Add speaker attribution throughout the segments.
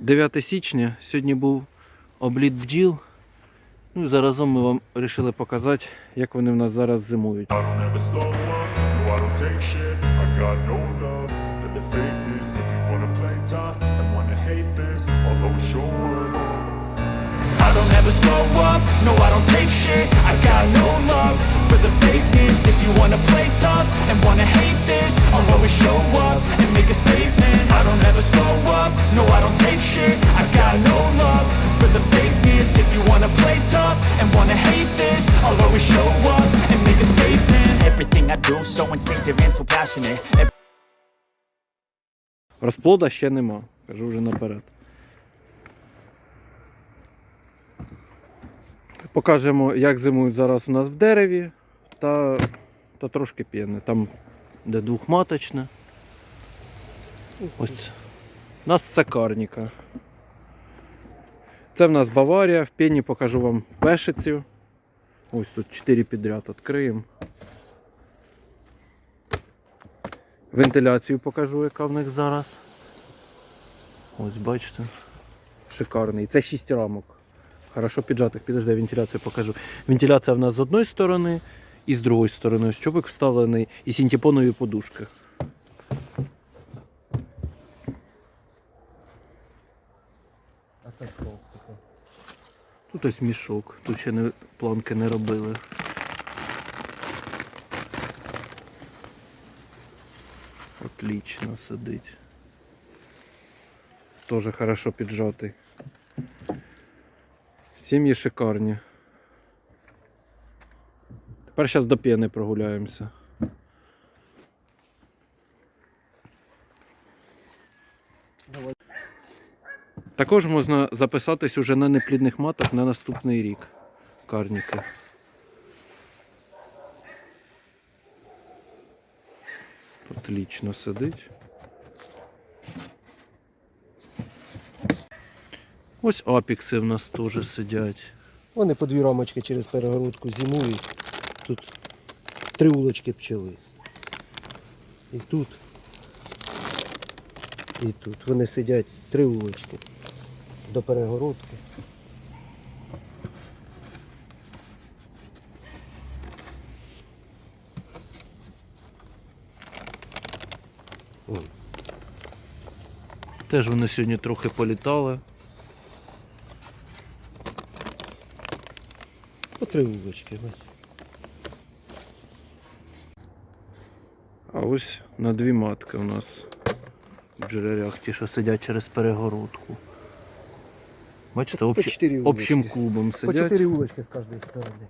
Speaker 1: 9 січня. Сьогодні був обліт бджіл. Ну і заразом ми вам вирішили показати, як вони в нас зараз зимують.
Speaker 2: I got no love for the fakeness If you wanna play tough and wanna hate do so instinctive and so passionate
Speaker 1: Розплода ще нема, кажу вже наперед. Покажемо, як зимують зараз у нас в дереві та, та трошки п'єне. Там, де двохматочне. Ось. У нас це. Це в нас Баварія. В пені покажу вам пешицю. Ось тут 4 підряд відкриємо. Вентиляцію покажу, яка в них зараз. Ось бачите. Шикарний. Це 6 рамок. Хорошо піджатих. Підожди, вентиляцію покажу. Вентиляція в нас з одної сторони і з другої сторони. Ось Чобик вставлений і синтепонові подушки.
Speaker 3: А це з холстика.
Speaker 1: Тут ось мішок. Тут ще не, планки не робили. Отлично сидить. Тоже хорошо піджатий. Сім'ї шикарні. Тепер зараз до п'єни прогуляємося. Також можна записатись уже на неплідних маток на наступний рік. Карніки. Отлично сидить. Ось апікси в нас теж сидять.
Speaker 3: Вони по дві рамочки через перегородку зимують. Тут три улочки пчели. І тут. І тут. Вони сидять три улочки до перегородки. Вон.
Speaker 1: Теж вони сьогодні трохи політали.
Speaker 3: По три улочки.
Speaker 1: А ось на дві матки у нас в джерелях, ті, що сидять через перегородку. Бачите,
Speaker 3: По
Speaker 1: общим клубом
Speaker 3: По
Speaker 1: сидять.
Speaker 3: чотири улочки з кожної сторони.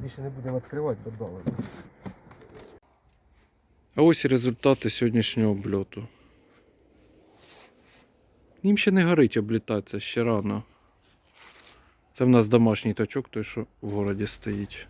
Speaker 3: Більше не будемо відкривати, бо дали.
Speaker 1: А ось і результати сьогоднішнього обльоту. Їм ще не горить облітатися, ще рано. Це в нас домашній тачок, той, що в городі стоїть.